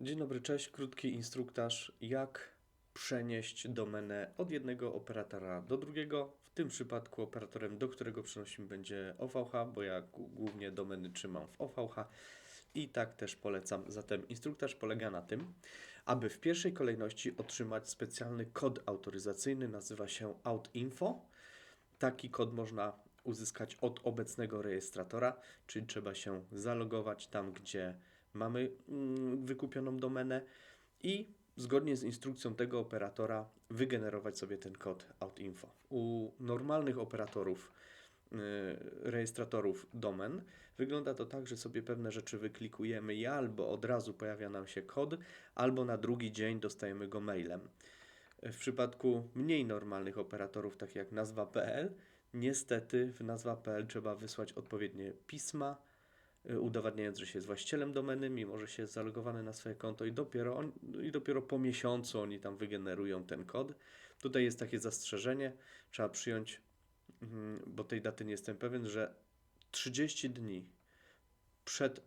Dzień dobry, cześć. Krótki instruktaż, jak przenieść domenę od jednego operatora do drugiego. W tym przypadku operatorem, do którego przenosimy będzie OVH, bo ja głównie domeny trzymam w OVH i tak też polecam. Zatem instruktaż polega na tym, aby w pierwszej kolejności otrzymać specjalny kod autoryzacyjny, nazywa się OutInfo. Taki kod można uzyskać od obecnego rejestratora, czyli trzeba się zalogować tam, gdzie mamy mm, wykupioną domenę i zgodnie z instrukcją tego operatora wygenerować sobie ten kod OutInfo. U normalnych operatorów, y, rejestratorów domen wygląda to tak, że sobie pewne rzeczy wyklikujemy i albo od razu pojawia nam się kod, albo na drugi dzień dostajemy go mailem. W przypadku mniej normalnych operatorów, takich jak nazwa.pl, niestety w nazwa.pl trzeba wysłać odpowiednie pisma, udowadniając, że się jest właścicielem domeny, mimo że się jest zalogowany na swoje konto i dopiero, on, i dopiero po miesiącu oni tam wygenerują ten kod. Tutaj jest takie zastrzeżenie, trzeba przyjąć, mm, bo tej daty nie jestem pewien, że 30 dni przed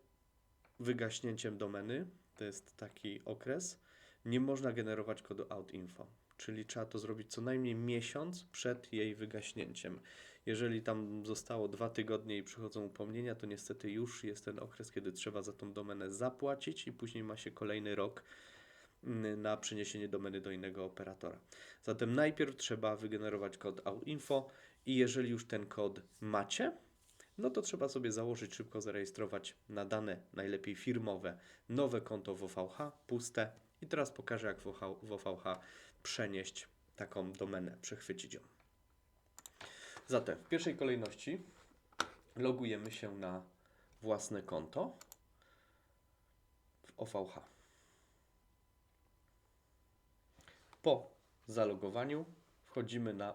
wygaśnięciem domeny, to jest taki okres, nie można generować kodu OutInfo. Czyli trzeba to zrobić co najmniej miesiąc przed jej wygaśnięciem. Jeżeli tam zostało dwa tygodnie i przychodzą upomnienia, to niestety już jest ten okres, kiedy trzeba za tą domenę zapłacić i później ma się kolejny rok mm, na przeniesienie domeny do innego operatora. Zatem najpierw trzeba wygenerować kod OutInfo i jeżeli już ten kod macie, no to trzeba sobie założyć, szybko zarejestrować na dane, najlepiej firmowe, nowe konto w puste. I teraz pokażę, jak w w OVH przenieść taką domenę, przechwycić ją. Zatem w pierwszej kolejności logujemy się na własne konto w OVH. Po zalogowaniu wchodzimy na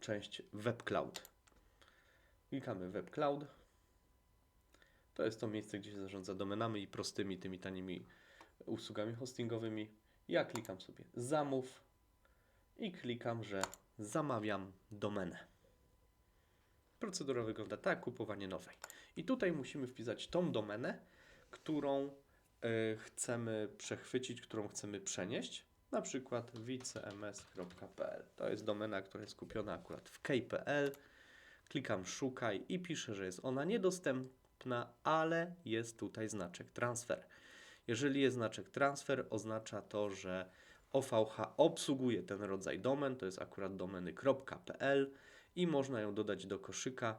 część Web Cloud. Klikamy Web Cloud. To jest to miejsce, gdzie się zarządza domenami i prostymi, tymi tanimi usługami hostingowymi. Ja klikam sobie zamów i klikam, że zamawiam domenę. Procedura wygląda tak, kupowanie nowej. I tutaj musimy wpisać tą domenę, którą y, chcemy przechwycić, którą chcemy przenieść. Na przykład wcms.pl. To jest domena, która jest kupiona akurat w key.pl. Klikam szukaj i piszę, że jest ona niedostępna, ale jest tutaj znaczek transfer. Jeżeli jest znaczek transfer, oznacza to, że OVH obsługuje ten rodzaj domen, to jest akurat domeny.pl i można ją dodać do koszyka.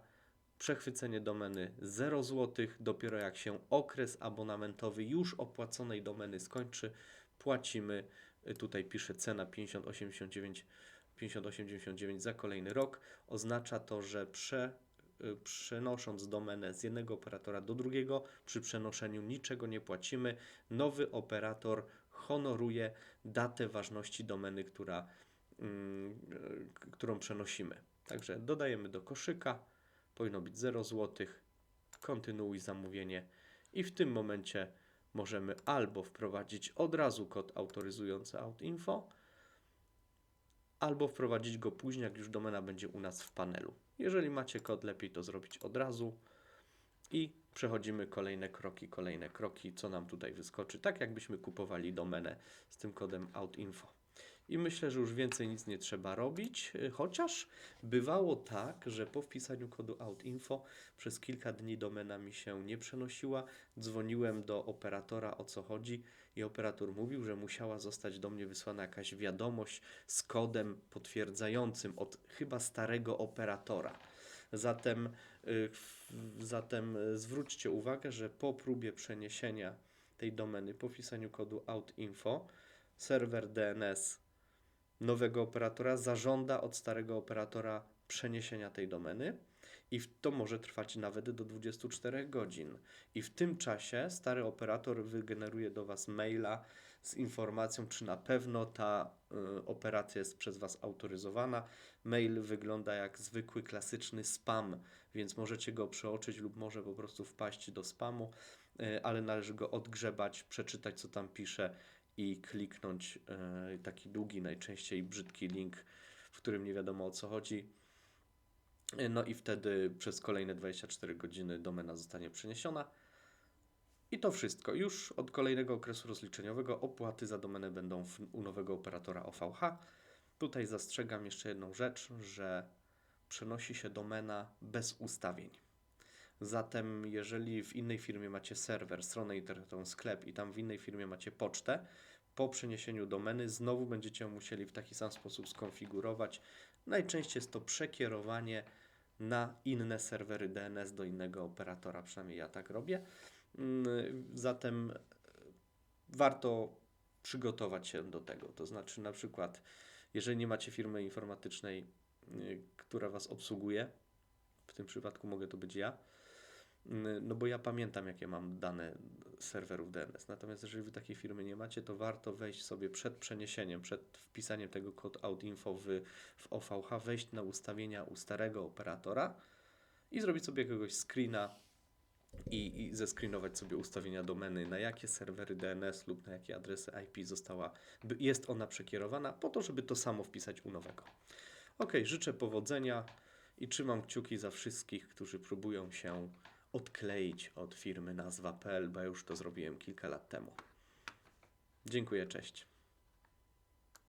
Przechwycenie domeny 0 zł, dopiero jak się okres abonamentowy już opłaconej domeny skończy, płacimy, y, tutaj pisze cena 50,89 58,99 za kolejny rok. Oznacza to, że prze, y, przenosząc domenę z jednego operatora do drugiego, przy przenoszeniu niczego nie płacimy. Nowy operator honoruje datę ważności domeny, która, mm, y, którą przenosimy. Także dodajemy do koszyka, powinno być 0 zł, kontynuuj zamówienie i w tym momencie możemy albo wprowadzić od razu kod autoryzujący OutInfo, albo wprowadzić go później, jak już domena będzie u nas w panelu. Jeżeli macie kod, lepiej to zrobić od razu i przechodzimy kolejne kroki, kolejne kroki, co nam tutaj wyskoczy, tak jakbyśmy kupowali domenę z tym kodem OutInfo. I myślę, że już więcej nic nie trzeba robić, y, chociaż bywało tak, że po wpisaniu kodu OutInfo przez kilka dni domena mi się nie przenosiła. Dzwoniłem do operatora o co chodzi i operator mówił, że musiała zostać do mnie wysłana jakaś wiadomość z kodem potwierdzającym od chyba starego operatora. Zatem, y, zatem y, zwróćcie uwagę, że po próbie przeniesienia tej domeny, po wpisaniu kodu OutInfo, serwer DNS nowego operatora zażąda od starego operatora przeniesienia tej domeny i to może trwać nawet do 24 godzin. I w tym czasie stary operator wygeneruje do Was maila z informacją, czy na pewno ta y, operacja jest przez Was autoryzowana. Mail wygląda jak zwykły, klasyczny spam, więc możecie go przeoczyć lub może po prostu wpaść do spamu, y, ale należy go odgrzebać, przeczytać, co tam pisze i kliknąć y, taki długi, najczęściej brzydki link, w którym nie wiadomo o co chodzi. Y, No i wtedy przez kolejne 24 godziny domena zostanie przeniesiona. I to wszystko. Już od kolejnego okresu rozliczeniowego opłaty za domenę będą u nowego operatora OVH. Tutaj zastrzegam jeszcze jedną rzecz, że przenosi się domena bez ustawień. Zatem, jeżeli w innej firmie macie serwer, stronę internetową, sklep i tam w innej firmie macie pocztę, po przeniesieniu domeny znowu będziecie ją musieli w taki sam sposób skonfigurować. Najczęściej jest to przekierowanie na inne serwery DNS do innego operatora, przynajmniej ja tak robię. Mm, Zatem e, warto przygotować się do tego. To znaczy, na przykład, jeżeli nie macie firmy informatycznej, y, która Was obsługuje, w tym przypadku mogę to być ja, No bo ja pamiętam, jakie mam dane serwerów DNS. Natomiast jeżeli wy takiej firmy nie macie, to warto wejść sobie przed przeniesieniem, przed wpisaniem tego kod out.info w, w OVH, wejść na ustawienia u starego operatora i zrobić sobie jakiegoś screena i, i sobie ustawienia domeny, na jakie serwery DNS lub na jakie adresy IP została, jest ona przekierowana, po to, żeby to samo wpisać u nowego. Ok, życzę powodzenia i trzymam kciuki za wszystkich, którzy próbują się odkleić od firmy nazwa.pl, bo ja już to zrobiłem kilka lat temu. Dziękuję, cześć.